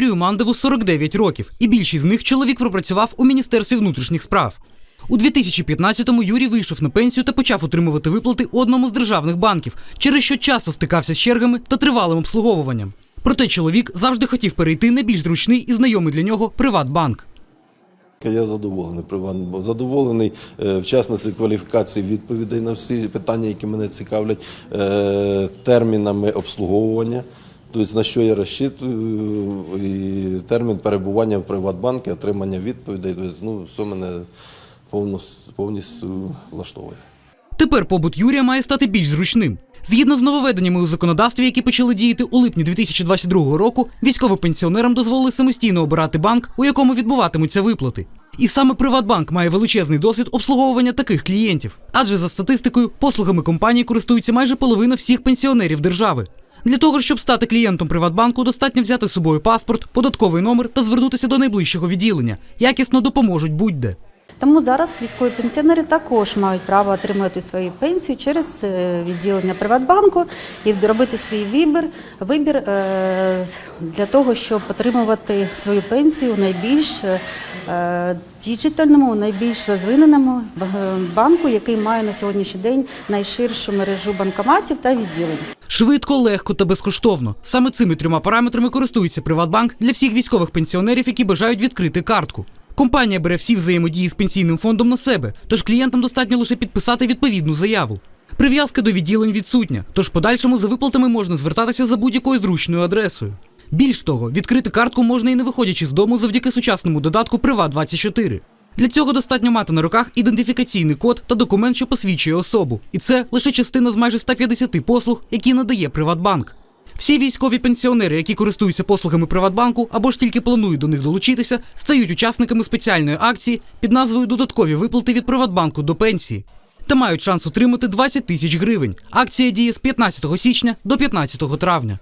Юрію Мандеву 49 років, і більшість з них чоловік пропрацював у Міністерстві внутрішніх справ. У 2015-му Юрій вийшов на пенсію та почав отримувати виплати одному з державних банків, через що часто стикався з чергами та тривалим обслуговуванням. Проте чоловік завжди хотів перейти на більш зручний і знайомий для нього Приватбанк. Я задоволений Приватбанком. Задоволений е, кваліфікації відповідей на всі питання, які мене цікавлять, е, термінами обслуговування. Тобто на що я розчитую, і термін перебування в Приватбанку, отримання відповідей. Тобто, ну, все мене повністю, влаштовує. Тепер побут Юрія має стати більш зручним. Згідно з нововведеннями у законодавстві, які почали діяти у липні 2022 року, військовопенсіонерам дозволили самостійно обирати банк, у якому відбуватимуться виплати. І саме Приватбанк має величезний досвід обслуговування таких клієнтів. Адже за статистикою, послугами компанії користується майже половина всіх пенсіонерів держави. Для того, щоб стати клієнтом Приватбанку, достатньо взяти з собою паспорт, податковий номер та звернутися до найближчого відділення. Якісно допоможуть будь-де. Тому зараз військові пенсіонери також мають право отримати свою пенсію через е, відділення Приватбанку і робити свій вибір, вибір е, для того, щоб отримувати свою пенсію найбільш е, діджитальному, найбільш розвиненому банку, який має на сьогоднішній день найширшу мережу банкоматів та відділень. Швидко, легко та безкоштовно. Саме цими трьома параметрами користується Приватбанк для всіх військових пенсіонерів, які бажають відкрити картку. Компанія бере всі взаємодії з пенсійним фондом на себе, тож клієнтам достатньо лише підписати відповідну заяву. Прив'язка до відділень відсутня, тож подальшому за виплатами можна звертатися за будь-якою зручною адресою. Більш того, відкрити картку можна і не виходячи з дому завдяки сучасному додатку Приват24. Для цього достатньо мати на руках ідентифікаційний код та документ, що посвідчує особу. І це лише частина з майже 150 послуг, які надає Приватбанк. Всі військові пенсіонери, які користуються послугами Приватбанку або ж тільки планують до них долучитися, стають учасниками спеціальної акції під назвою Додаткові виплати від Приватбанку до пенсії та мають шанс отримати 20 тисяч гривень. Акція діє з 15 січня до 15 травня.